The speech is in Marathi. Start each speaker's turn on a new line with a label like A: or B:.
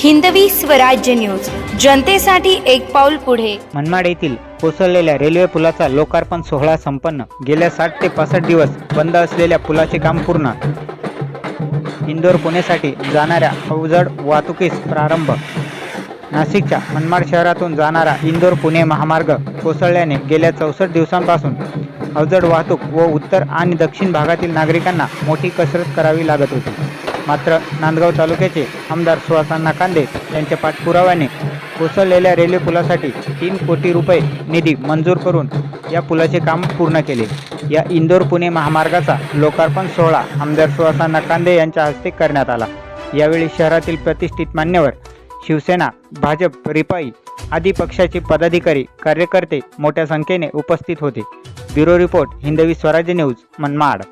A: हिंदवी स्वराज्य न्यूज. जनतेसाठी एक पाऊल पुढे.
B: मनमाड येथील कोसळलेल्या रेल्वे पुलाचा लोकार्पण सोहळा संपन्न. गेल्या साठ ते पासष्ट दिवस बंद असलेल्या पुलाचे काम पूर्ण. इंदोर पुणेसाठी जाणाऱ्या अवजड वाहतुकीस प्रारंभ. नाशिकच्या मनमाड शहरातून जाणारा इंदोर पुणे महामार्ग कोसळल्याने गेल्या चौसष्ट दिवसांपासून अवजड वाहतूक व उत्तर आणि दक्षिण भागातील नागरिकांना मोठी कसरत करावी लागत होती. मात्र नांदगाव तालुक्याचे आमदार सुहासांना कांदे यांच्या पाठपुराव्याने कोसळलेल्या रेल्वे पुलासाठी तीन कोटी रुपये निधी मंजूर करून या पुलाचे काम पूर्ण केले. या इंदोर पुणे महामार्गाचा लोकार्पण सोहळा आमदार सुहासांना कांदे यांच्या हस्ते करण्यात आला. यावेळी शहरातील प्रतिष्ठित मान्यवर शिवसेना भाजप रिपाई आदी पक्षाचे पदाधिकारी कार्यकर्ते मोठ्या संख्येने उपस्थित होते. Bureau report Hindavi Swarajya news Manmad.